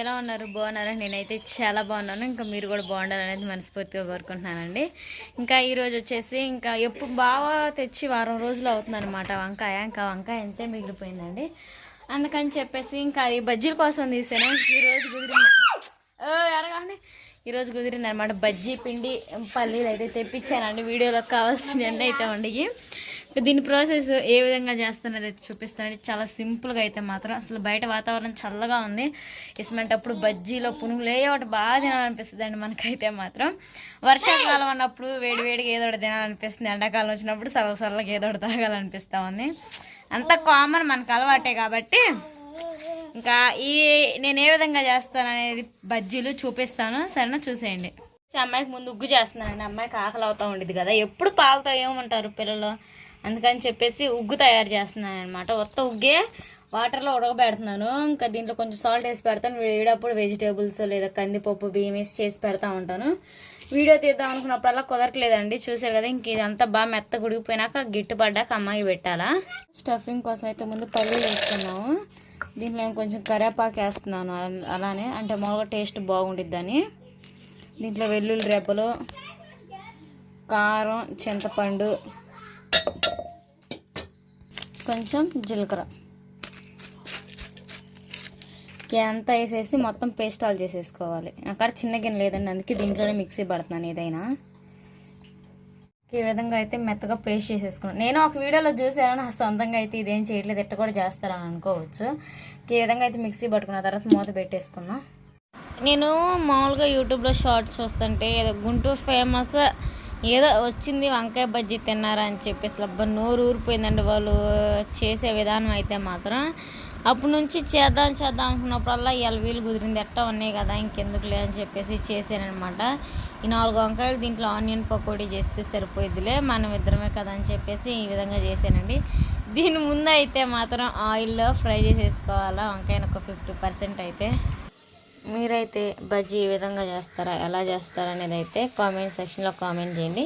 ఎలా ఉన్నారు? బాగున్నారా? నేనైతే చాలా బాగున్నాను. ఇంకా మీరు కూడా బాగుండాలనేది మనస్ఫూర్తిగా కోరుకుంటున్నానండి. ఇంకా ఈరోజు వచ్చేసి ఇంకా ఎప్పుడు బాగా తెచ్చి వారం రోజులు అవుతుందన్నమాట. వంకాయ. ఇంకా వంకాయ ఎంతే మిగిలిపోయిందండి. అందుకని చెప్పేసి ఇంకా అది బజ్జీల కోసం తీసాను. ఈరోజు కుదిరింది. ఎరగండి. ఈరోజు కుదిరింది అనమాట బజ్జీ పిండి పల్లీలు అయితే తెప్పించానండి. వీడియోలో కావాల్సినవి అయితే వండికి. దీని ప్రాసెస్ ఏ విధంగా చేస్తున్నది అయితే చూపిస్తానండి. చాలా సింపుల్గా అయితే మాత్రం అసలు బయట వాతావరణం చల్లగా ఉంది. ఇసుమంటప్పుడు బజ్జీలో పునుగులు ఏ ఒకటి బాగా తినాలనిపిస్తుంది అండి మనకైతే మాత్రం. వర్షాకాలం అన్నప్పుడు వేడి వేడిగా ఏదో ఒకటి తినాలనిపిస్తుంది. ఎండాకాలం వచ్చినప్పుడు సరళ చల్లగా ఏదో ఒకటి తాగాలనిపిస్తూ ఉంది. అంత కామన్ మనకు అలవాటే కాబట్టి ఇంకా ఈ నేను ఏ విధంగా చేస్తాను అనేది బజ్జీలు చూపిస్తాను. సరేనా? చూసేయండి. అమ్మాయికి ముందు ఉగ్గు చేస్తున్నానండి. అమ్మాయికి ఆకలి అవుతూ ఉండేది కదా. ఎప్పుడు పాలతో ఏమంటారు పిల్లలు? అందుకని చెప్పేసి ఉగ్గు తయారు చేస్తున్నాను అనమాట మొత్తం ఉగ్గే వాటర్లో ఉడకబెడుతున్నాను. ఇంకా దీంట్లో కొంచెం సాల్ట్ వేసి పెడతాను. వేడప్పుడు వెజిటేబుల్స్ లేదా కందిపప్పు బియ్యం వేసి చేసి పెడతా ఉంటాను. వీడియో తీద్దాం అనుకున్నప్పుడల్లా కుదరట్లేదండి. చూసారు కదా ఇంక ఇదంతా బాగా మెత్త ఉడికిపోయినాక గిట్టుపడ్డాక అమ్మాయి పెట్టాలా. స్టఫింగ్ కోసం అయితే ముందు పల్లీలు వేసుకున్నాము దీంట్లో నేను కొంచెం కరేపాకు వేస్తున్నాను. అలానే అంటే మామూలుగా టేస్ట్ బాగుండిద్దని. దీంట్లో వెల్లుల్లి రెబ్బలు కారం చింతపండు కొంచెం జీలకర్ర. అంతా వేసేసి మొత్తం పేస్ట్ ఆల్ చేసేసుకోవాలి. అక్కడ చిన్న గిన్నె లేదండి అందుకే దీంట్లోనే మిక్సీ పడుతున్నాను ఏదైనా. ఈ విధంగా అయితే మెత్తగా పేస్ట్ చేసేసుకున్నాను. నేను ఒక వీడియోలో చూసాను నా సొంతంగా అయితే ఇదేం చేయట్లేదు ఇట్ట కూడా చేస్తారని అనుకోవచ్చు. ఈ విధంగా అయితే మిక్సీ పట్టుకున్న తర్వాత మూత పెట్టేసుకున్నాను నేను మామూలుగా యూట్యూబ్లో షార్ట్స్ చూస్తుంటే ఏదో గుంటూరు ఫేమస్ ఏదో వచ్చింది వంకాయ బజ్జీ తిన్నారా అని చెప్పేసి అబ్బా నోరు ఊరిపోయిందండి వాళ్ళు చేసే విధానం అయితే మాత్రం. అప్పటి నుంచి చేద్దాం చేద్దాం అనుకున్నప్పుడల్లా ఇవాళ వీలు కుదిరింది. ఎట్టా ఉన్నాయి కదా ఇంకెందుకులే అని చెప్పేసి చేశానమాట ఈ నాలుగు వంకాయలు దీంట్లో ఆనియన్ పకోడీ చేస్తే సరిపోయిద్దిలే మనం ఇద్దరమే కదా అని చెప్పేసి ఈ విధంగా చేశానండి. దీని ముందు అయితే మాత్రం ఆయిల్లో ఫ్రై చేసేసుకోవాలా వంకాయను ఒక ఫిఫ్టీ పర్సెంట్ అయితే. మీరైతే బజ్జీ ఏ విధంగా చేస్తారా ఎలా చేస్తారా అనేది అయితే కామెంట్ సెక్షన్లో కామెంట్ చేయండి.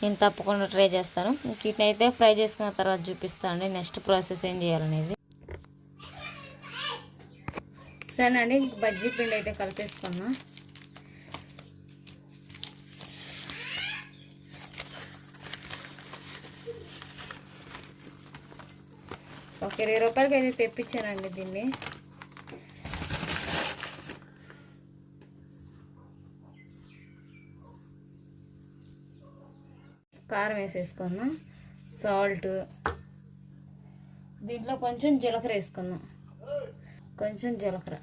నేను తప్పకుండా ట్రై చేస్తాను. వీటినైతే ఫ్రై చేసుకున్న తర్వాత చూపిస్తానండి నెక్స్ట్ ప్రాసెస్ ఏం చేయాలనేది. సరే అండి బజ్జీ పిండి అయితే కలిపేసుకున్నా ఒక ఇరవై రూపాయలకి అయితే తెప్పించానండి దీన్ని. కారం వేసేసుకున్నాం సాల్ట్ దీంట్లో కొంచెం జీలకర్ర వేసుకున్నాం కొంచెం జీలకర్ర.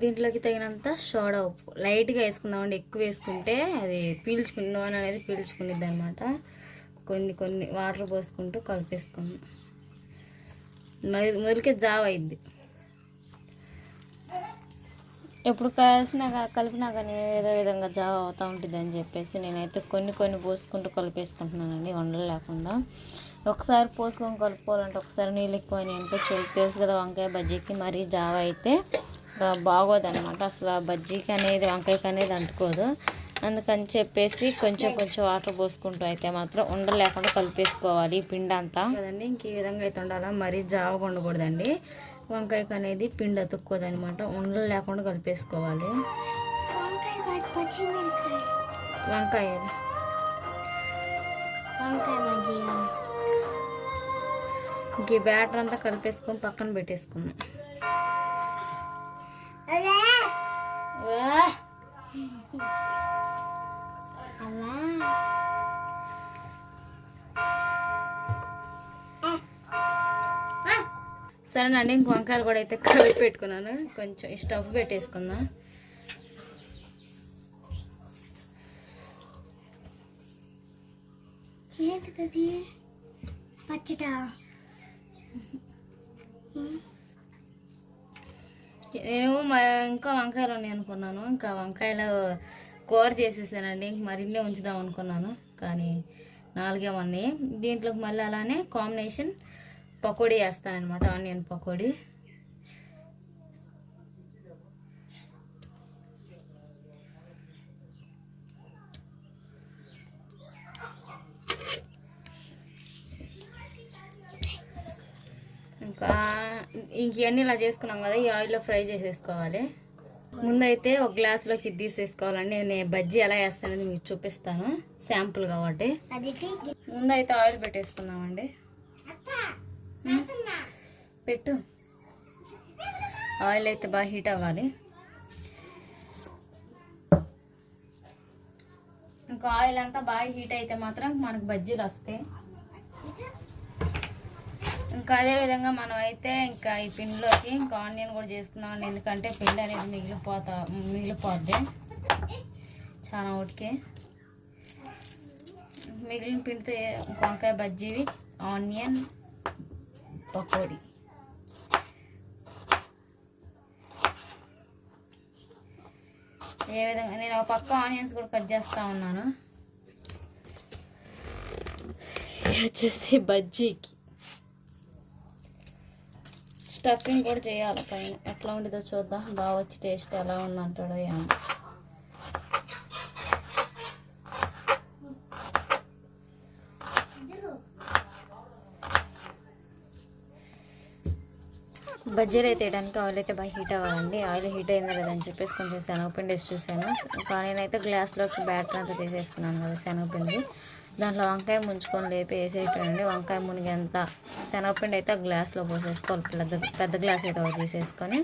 దీంట్లోకి తగినంత సోడా ఉప్పు. లైట్గా వేసుకుందామండి. ఎక్కువ వేసుకుంటే అది పీల్చుకుని నూనె అనేది పీల్చుకునిద్ది అనమాట కొన్ని కొన్ని వాటర్ పోసుకుంటూ కలిపేసుకున్నాం మరి మొదలికే జావ అయింది ఎప్పుడు కలిసినా కలిపినా కానీ ఏదో విధంగా జావ అవుతూ ఉంటుంది అని చెప్పేసి నేనైతే కొన్ని కొన్ని పోసుకుంటూ కలిపేసుకుంటున్నానండి వండలు లేకుండా. ఒకసారి పోసుకొని కలుపుకోవాలంటే ఒకసారి నీళ్ళు ఎక్కువని అంటే చెల్లి తెలుసు కదా వంకాయ బజ్జీకి మరీ జావ అయితే బాగోదన్నమాట. అసలు ఆ బజ్జీకి అనేది వంకాయకి అనేది అంటుకోదు. అందుకని చెప్పేసి కొంచెం కొంచెం వాటర్ పోసుకుంటూ అయితే మాత్రం ఉండలు లేకుండా కలిపేసుకోవాలి ఈ పిండి అంతా కదండి ఇంక ఈ విధంగా అయితే ఉండాలా? మరీ జావగా ఉండకూడదండి వంకాయకి అనేది పిండి అతుక్కోదు అనమాట ఉండలు లేకుండా కలిపేసుకోవాలి. వంకాయ ఇంక బ్యాటర్ అంతా కలిపేసుకొని పక్కన పెట్టేసుకున్నాం సరేనండి ఇంక వంకాయలు కూడా అయితే కలిపి పెట్టుకున్నాను. కొంచెం స్టవ్ పెట్టేసుకుందాం. ఏంటిది పచ్చట నేను మ- ఇంకా వంకాయలు ఉన్నాయి అనుకున్నాను. ఇంకా వంకాయలు కూర చేసేసానండి. ఇంక మరిన్నే ఉంచుదాం అనుకున్నాను. కానీ నాలుగే ఉన్నాయి. దీంట్లోకి మళ్ళీ అలానే కాంబినేషన్ పకోడీ వేస్తానమాట ఆనియన్ పకోడీ. ఇంకా ఇంక ఇవన్నీ ఇలా చేసుకున్నాం కదా ఈ ఆయిల్లో ఫ్రై చేసేసుకోవాలి. ముందైతే ఒక గ్లాస్లోకి ఇది తీసేసుకోవాలండి నేను బజ్జీ ఎలా వేస్తానని మీకు చూపిస్తాను శాంపుల్ కాబట్టి ముందైతే ఆయిల్ పెట్టేసుకున్నామండి. పెట్టు. ఆయిల్ అయితే బాగా హీట్ అవ్వాలి. ఇంకా ఆయిల్ అంతా బాగా హీట్ అయితే మాత్రం మనకు బజ్జీలు వస్తాయి. ఇంకా అదే విధంగా మనం అయితే ఇంకా ఈ పిండిలోకి ఇంకా ఆనియన్ కూడా చేసుకుందాం ఎందుకంటే పిండి అనేది మిగిలిపోతా మిగిలిపోద్ది. చాలా ఉడికి మిగిలిన పిండితో వంకాయ బజ్జీవి ఆనియన్ పకోడీ. ఏ విధంగా నేను ఒక పక్క ఆనియన్స్ కూడా కట్ చేస్తా ఉన్నాను. వచ్చేసి బజ్జీకి. స్టఫింగ్ కూడా చేయాలి పైన. ఎట్లా ఉంటుందో చూద్దాం. బాగా వచ్చి టేస్ట్ ఎలా ఉందంటాడో ఏమో. బజ్జీలు అయితే వేయడానికి ఆయిల్ అయితే బాగా హీట్ అవ్వాలండి. ఆయిల్ హీట్ అయిందా లేదని చెప్పేసి కొంచెం శనగపిండి వేసి చూశాను. కానీ నేనైతే గ్లాస్లోకి బ్యాటర్ అంతా తీసేసుకున్నాను కదా శనగపిండి. దాంట్లో వంకాయ ముంచుకొని లేపి వేసేటండి వంకాయ మునిగేంత శనగపిండి అయితే గ్లాస్లో పోసేసుకోవాలి. పెద్ద పెద్ద గ్లాస్ అయితే ఒకటి తీసేసుకొని.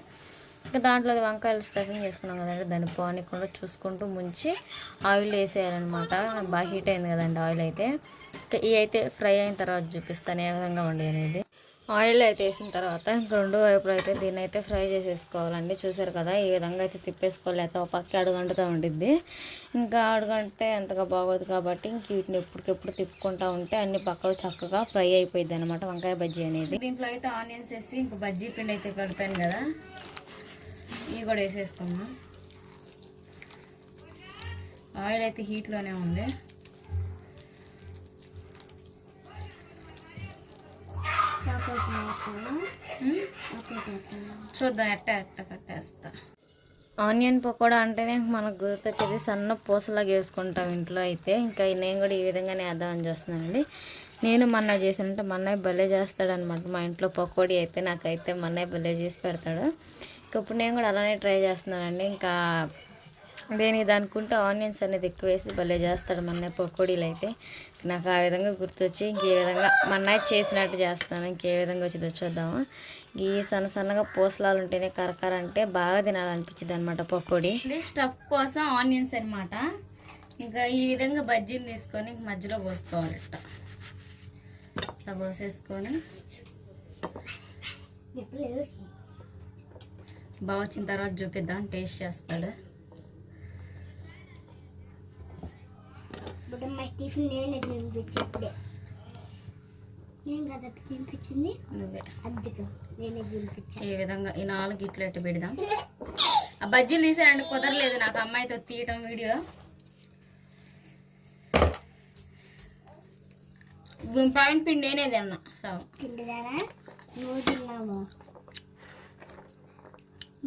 ఇంకా దాంట్లో వంకాయలు స్టఫింగ్ చేసుకున్నాం కదండి. దాన్ని పోనీకుండా చూసుకుంటూ ముంచి ఆయిల్ వేసేయాలన్నమాట. బాగా హీట్ అయింది కదండి ఆయిల్ అయితే. ఇంకా ఇవి అయితే ఫ్రై అయిన తర్వాత చూపిస్తాను ఏ విధంగా ఉండేది అనేది ఆయిల్ అయితే వేసిన తర్వాత ఇంక రెండు వైపులు అయితే దీన్ని అయితే ఫ్రై చేసేసుకోవాలండి. చూసారు కదా ఈ విధంగా అయితే తిప్పేసుకోవాలి. అయితే ఒక పక్క అడుగంటుతూ ఉండిద్ది. ఇంకా అడుగంటే అంతగా బాగోదు కాబట్టి ఇంక వీటిని ఎప్పటికెప్పుడు తిప్పుకుంటూ ఉంటే అన్ని పక్కలు చక్కగా ఫ్రై అయిపోయింది అనమాట వంకాయ బజ్జీ అనేది. దీంట్లో అయితే ఆనియన్స్ వేసి ఇంక బజ్జీ పిండి అయితే కలిపాను కదా ఇవి కూడా వేసేసుకున్నాం ఆయిల్ అయితే హీట్లోనే ఉంది. చూద్దాం ఎట్ట ఎట్ట కట్టేస్తా. ఆనియన్ పకోడా అంటేనే మనకు గుర్తొచ్చేది సన్న పూసలాగా వేసుకుంటాం ఇంట్లో అయితే. ఇంకా నేను కూడా ఈ విధంగానే వేద్దామని చూస్తున్నానండి. నేను మొన్న చేసానంటే మన్నయ్య భలే చేస్తాడనమాట మా ఇంట్లో పకోడీ అయితే నాకైతే మన్నయ్య భలే చేసి పెడతాడు. ఇంకా ఇప్పుడు నేను కూడా అలానే ట్రై చేస్తున్నానండి. ఇంకా దేనికి దానికుంటే ఆనియన్స్ అనేది ఎక్కువ వేసి భలే చేస్తాడు మన పకోడీలు అయితే నాకు ఆ విధంగా గుర్తొచ్చి ఇంకే విధంగా మన చేసినట్టు చేస్తాను ఇంకే విధంగా వచ్చిందో చూద్దాము. ఈ సన్న సన్నగా పూసలాలు ఉంటేనే కరకర అంటే బాగా తినాలనిపించింది అనమాట పకోడీ స్టఫ్ కోసం ఆనియన్స్ అనమాట ఇంకా ఈ విధంగా బజ్జీని తీసుకొని మధ్యలో కోసుకోవాలి ఇట్ట ఇట్లా కోసేసుకొని బాగా వచ్చిన తర్వాత చూపిద్దాం టేస్ట్ చేస్తాడు. ఇప్పుడు మా టిఫిన్ నేనే తినిపించి ఇప్పుడే నేను కదా తినిపించింది నువ్వే. అందుకు నేనే తినిపించా ఈ విధంగా ఈ నాలుగు ఇట్లు ఎట్టు పెడదాం? ఆ బజ్జీలు తీసారండి కుదరలేదు నాకు అమ్మాయితో తీయటం వీడియో. పైన పిండి నేనే తిన్నా సో. తింటున్నారా? నువ్వు తిన్నావు.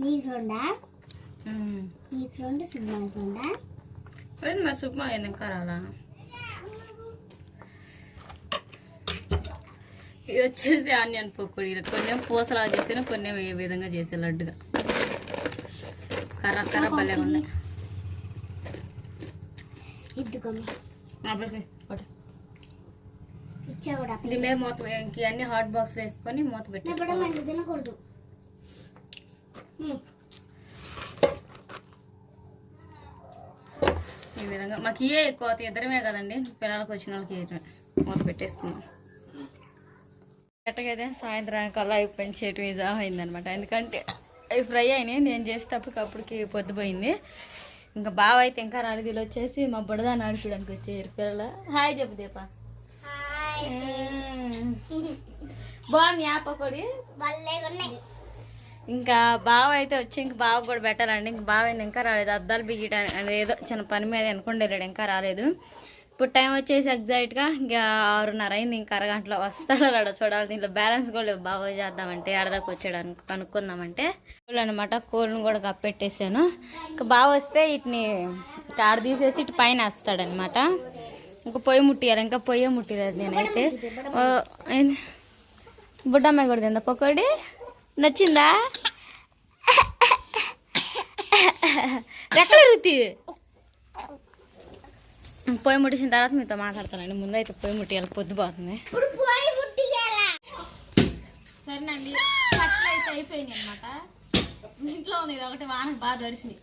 నీకు రెండా? నీకు రెండు సున్నాకు రెండా ఏంటి మరి సుప్మా ఇంకా రాలా ఇది వచ్చేసి ఆనియన్ పకోడీలు కొన్ని పూసలా చేసాను కొన్ని ఏ విధంగా చేసే లడ్డుగా కర్ర కర్ర భలే ఉన్నాయి మీద మూత ఇంక అన్ని హాట్ బాక్స్లో వేసుకొని మూత తినకూడదు ఈ విధంగా. మాకు ఇయే ఎక్కువ ఇద్దరమే కదండి. పిల్లలకు వచ్చిన వాళ్ళకి ఇయటమే మూత పెట్టేసుకున్నాం ఎట్టగైతే సాయంత్రానికి అలా అయిపోయింది చెట్టు మీద అయిందనమాట ఎందుకంటే అవి ఫ్రై అయినాయి. నేను చేసేటప్పటికప్పటికి పొద్దుపోయింది ఇంకా బావ అయితే ఇంకా రాలేదు. వీళ్ళు వచ్చేసి మా బుడదా నడిపడానికి వచ్చారు పిల్లలు హాయ్ చెప్పు దీప. బాగుంది ఆ పకోడి ఇంకా బావ అయితే వచ్చి ఇంక బావ కూడా పెట్టాలండి ఇంక బావ ఇంకా రాలేదు. అద్దాలు బిగియడానికి అనేది ఏదో చిన్న పని మీద అనుకుంటే వెళ్ళాడు ఇంకా రాలేదు. ఇప్పుడు టైం వచ్చేసి ఎగ్జాక్ట్గా ఇంకా ఆరున్నర అయింది ఇంకా అరగంటలో వస్తాడో రాడో చూడాలి. దీంట్లో బ్యాలెన్స్ కూడా లేవు. బాగా చేద్దామంటే ఎడదాకా వచ్చాడు అను కనుక్కుందామంటే కోళ్ళు అనమాట కోళ్ళని కూడా కప్పెట్టేసాను. ఇంకా బాగా వస్తే వీటిని ఆడ తీసేసి ఇటు పైన వేస్తాడనమాట. ఇంకా పొయ్యి ముట్టియాలి ఇంకా పొయ్యి ముట్టిలేదు నేనైతే. బుడ్డమ్మాయి కూడా తిందా? పకోడీ? నచ్చిందా? ఎక్కడ రుతి? పొయ్యి ముట్టించిన తర్వాత మీతో మాట్లాడతానండి. ముందైతే పొయ్యి ముట్టియాలి పొద్దుపోతుంది సరేనండి. కట్లు అయితే అయిపోయినాయి అనమాట ఇంట్లో ఉంది ఇది ఒకటి వానకు బాగా తడిసినాయి.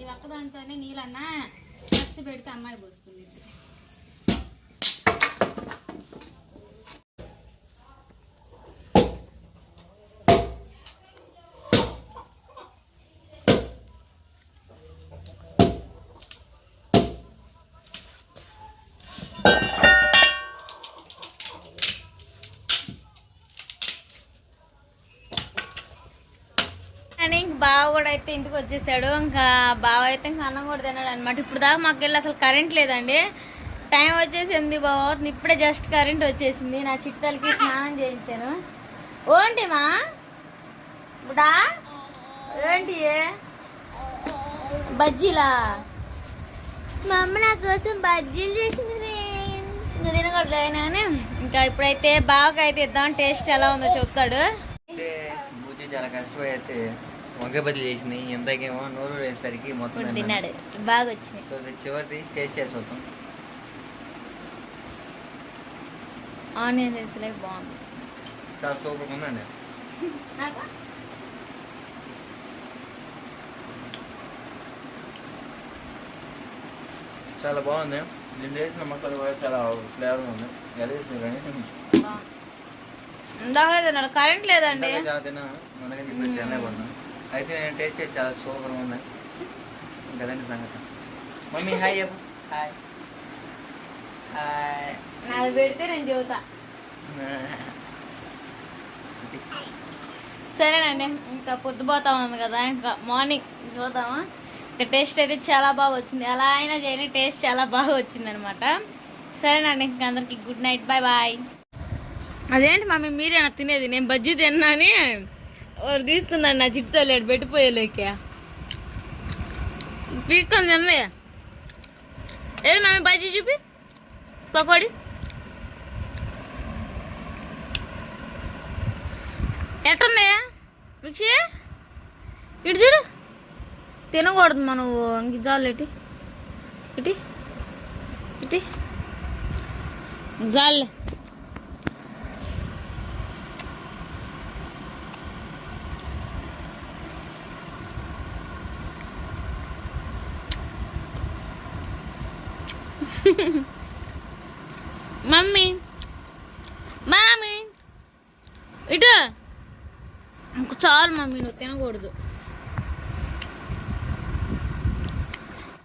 ఇది ఒక్కదాంతోనే నీళ్ళన్నా ఖర్చు పెడితే అమ్మాయి పోస్తుంది. అని ఇంక బావ కూడా అయితే ఇంటికి వచ్చేసాడు. ఇంకా బావ అయితే ఇంకా అన్నం కూడా తిన్నాడు అనమాట ఇప్పుడు దాకా మాకు వెళ్ళి అసలు కరెంట్ లేదండి. టైం వచ్చేసింది బావ. ఇప్పుడే జస్ట్ కరెంట్ వచ్చేసింది. నా చిట్టలకి స్నానం చేయించాను. ఓంటి మా? బుడా? ఏంటి బజ్జీలా? మా అమ్మ నా కోసం బజ్జీలు చేసింది. తినకూడదు అని ఇంకా ఇప్పుడైతే బాగా అయితే ఇద్దాం. టేస్ట్ ఎలా ఉందో చెప్తాడు. చాలా కష్టపడి అయితే వంకాయ బదులు చేసింది. ఎంతకేమో నూరు వేసేసరికి మొత్తం. తిన్నాడు. బాగా వచ్చినాయి సో ఇది చివరిది. టేస్ట్ చేసి వద్దాం ఆనియన్ రైస్లే బాగుంది. చాలా సూపర్గా ఉందండి. చాలా బాగుంది. దీంట్లో వేసిన మసాలా కూడా చాలా ఫ్లేవర్ ఉంది. ఎలా వేసింది కానీ? కరెంట్ లేదండి. చాలా తిన్నాను మనకి ఇప్పుడు చెన్నై కొన్నాను అయితే నేను టేస్ట్ చేసి చాలా సూపర్గా ఉంది. ఇంకదండి సంగతి. మమ్మీ హాయ్ చెప్పు. హాయ్. హాయ్. నాకు పెడితే నేను చెబుతా. సరేనండి ఇంకా పొద్దుపోతా ఉంది కదా ఇంకా మార్నింగ్ చూద్దాము? టేస్ట్ అయితే చాలా బాగా వచ్చింది. అలా అయినా చేయని టేస్ట్ చాలా బాగా వచ్చింది అనమాట సరేనండి ఇంకా అందరికి గుడ్ నైట్ బాయ్ బాయ్ అదేంటి మమ్మీ మీరేనా తినేది? నేను బజ్జీ తిన్నాని వాడు తీసుకుందాను నా చిట్తో లేడు పెట్టిపోయేలోకి. పీక్కొని తింది ఏది మమ్మీ బజ్జీ చూపి? పకోడీ? ఎట్టుంది మిక్సీ ఇటు చూడు. తినకూడదు మనం ఇంక ఇటు. ఇటు. ఇటు. జాలే. మమ్మీ. మమ్మీ ఇటు. ఇంక చాలు మమ్మీ నువ్వు తినకూడదు.